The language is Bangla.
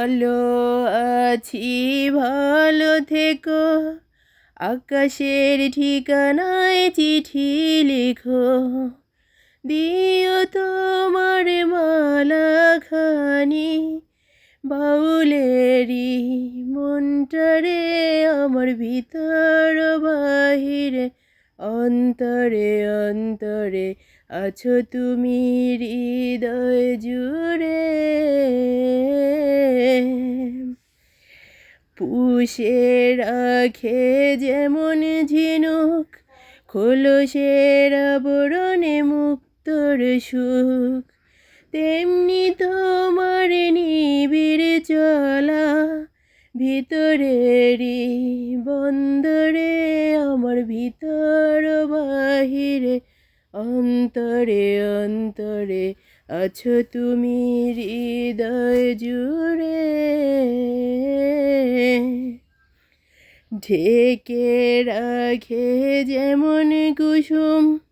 ভালো আছি, ভালো থেকো। আকাশের ঠিকানায় চিঠি লিখো। দিও তোমার মালাখানি। বাউলেরই মনটারে আমার ভিতর বাহিরে, অন্তরে অন্তরে আছো তুমি হৃদয় জুড়ে। পুষে রাখে যেমন ঝিনুক খোলসের আবরণে মুক্তর সুখ। তেমনি তোমার নিবিড় চলা ভিতরেরই বন্দরে, আমার ভিতর বাহিরে, অন্তরে অন্তরে আছো তুমি হৃদয় জুড়ে। ঢেকে রাখে যেমন কুসুম।